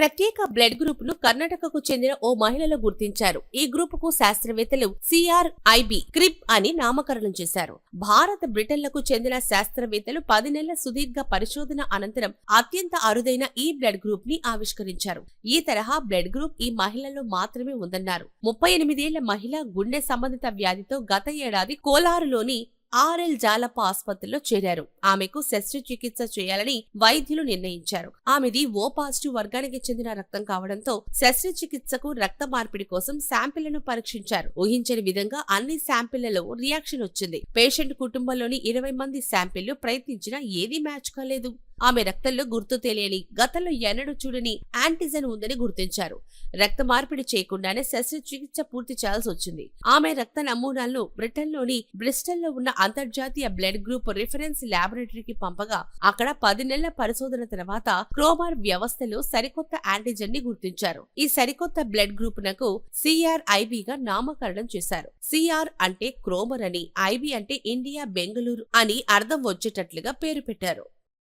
ప్రత్యేక బ్లడ్ గ్రూప్ను కర్ణాటకకు చెందిన ఓ మహిళలో గుర్తించారు. ఈ గ్రూప్కు శాస్త్రవేత్తలు సిఆర్ఐబి క్రిప్ అని నామకరణం చేశారు. భారత బ్రిటన్లకు చెందిన శాస్త్రవేత్తలు పది నెలల సుదీర్ఘ పరిశోధన అనంతరం అత్యంత అరుదైన ఈ బ్లడ్ గ్రూప్ని ఆవిష్కరించారు. ఈ తరహా బ్లడ్ గ్రూప్ ఈ మహిళల్లో మాత్రమే ఉందన్నారు. ముప్పై ఎనిమిదేళ్ళ మహిళ గుండె సంబంధిత వ్యాధితో గత ఏడాది కోలారులోని ఆర్ఎల్ జాలప్ప ఆసుపత్రిలో చేరారు. ఆమెకు శస్త్రచికిత్స చేయాలని వైద్యులు నిర్ణయించారు. ఆమెది ఓ పాజిటివ్ వర్గానికి చెందిన రక్తం కావడంతో శస్త్రచికిత్సకు రక్త మార్పిడి కోసం శాంపిళ్ళను పరీక్షించారు. ఊహించని విధంగా అన్ని శాంపిళ్ళలో రియాక్షన్ వచ్చింది. పేషెంట్ కుటుంబంలోని ఇరవై మంది శాంపిళ్ళు ప్రయత్నించినా ఏదీ మ్యాచ్ కాలేదు. ఆమె రక్తంలో గుర్తు తెలియని గతంలో ఎన్నడూ చూడని యాంటిజెన్ ఉందని గుర్తించారు. రక్త మార్పిడి చేయకుండానే శస్త్రచికిత్స పూర్తి చేయాల్సి వచ్చింది. ఆమె రక్త నమూనాలను బ్రిటన్లోని బ్రిస్టల్లో ఉన్న అంతర్జాతీయ బ్లడ్ గ్రూప్ రిఫరెన్స్ ల్యాబొరేటరీకి పంపగా అక్కడ పది నెలల పరిశోధన తర్వాత క్రోమార్ వ్యవస్థలో సరికొత్త యాంటిజెన్ని గుర్తించారు. ఈ సరికొత్త బ్లడ్ గ్రూప్ నకు సిఆర్ఐబిగా నామకరణం చేశారు. సిఆర్ అంటే క్రోమర్ అని ఐబి అంటే ఇండియా బెంగళూరు అని అర్థం వచ్చేటట్లుగా పేరు పెట్టారు.